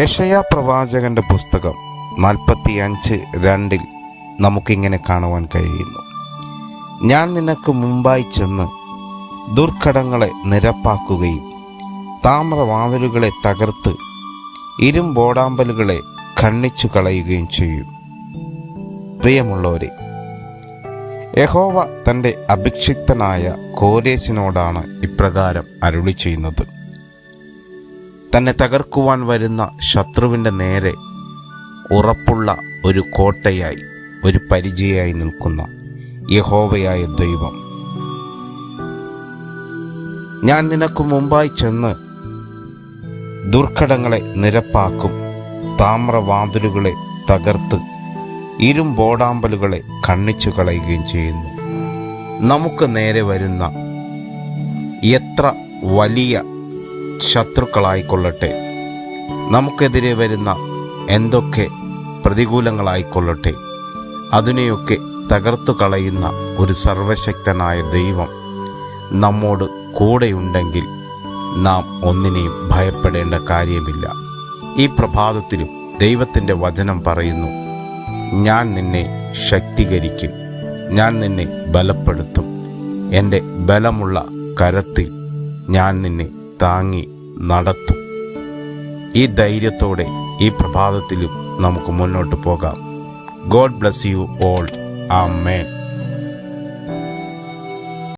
യഷയാ പ്രവാചകന്റെ പുസ്തകം നാൽപ്പത്തി അഞ്ച് രണ്ടിൽ നമുക്കിങ്ങനെ കാണുവാൻ കഴിയുന്നു. ഞാൻ നിനക്ക് മുമ്പായി ചെന്ന് ദുർഘടങ്ങളെ നിരപ്പാക്കുകയും താമ്രവാതിലുകളെ തകർത്ത് ഇരുമ്പോടാമ്പലുകളെ ഖണ്ണിച്ചു കളയുകയും ചെയ്യും. പ്രിയമുള്ളവരെ യഹോവ തന്റെ അഭിക്ഷിക്തനായ കോരേസിനോടാണ് ഇപ്രകാരം അരുളി ചെയ്യുന്നത് തന്നെ തകർക്കുവാൻ വരുന്ന ശത്രുവിന്റെ നേരെ ഉറപ്പുള്ള ഒരു കോട്ടയായി ഒരു പരിചയമായി നിൽക്കുന്ന യഹോവയായ ദൈവം. ഞാൻ നിനക്ക് മുമ്പായി ചെന്ന് ദുർഘടങ്ങളെ നിരപ്പാക്കും താമ്രവാതിലുകളെ തകർത്ത് ഇരുമ്പോടാമ്പലുകളെ കണ്ണിച്ചു കളയുകയും ചെയ്യുന്നു. നമുക്ക് നേരെ വരുന്ന എത്ര വലിയ ശത്രുക്കളായിക്കൊള്ളട്ടെ. നമുക്കെതിരെ വരുന്ന എന്തൊക്കെ പ്രതികൂലങ്ങളായിക്കൊള്ളട്ടെ. അതിനെയൊക്കെ തകർത്തു കളയുന്ന ഒരു സർവശക്തനായ ദൈവം നമ്മോട് കൂടെയുണ്ടെങ്കിൽ നാം ഒന്നിനെയും ഭയപ്പെടേണ്ട കാര്യമില്ല. ഈ പ്രഭാതത്തിലും ദൈവത്തിന്റെ വചനം പറയുന്നു ഞാൻ നിന്നെ ശക്തീകരിക്കും ഞാൻ നിന്നെ ബലപ്പെടുത്തും. എന്റെ ബലമുള്ള കരത്തിൽ ഞാൻ നിന്നെ താങ്ങി നടത്തും. ഈ ധൈര്യത്തോടെ ഈ പ്രഭാതത്തിലും നമുക്ക് മുന്നോട്ട് പോകാം. ഗോഡ് ബ്ലസ് യു ഓൾ ആ മേൻ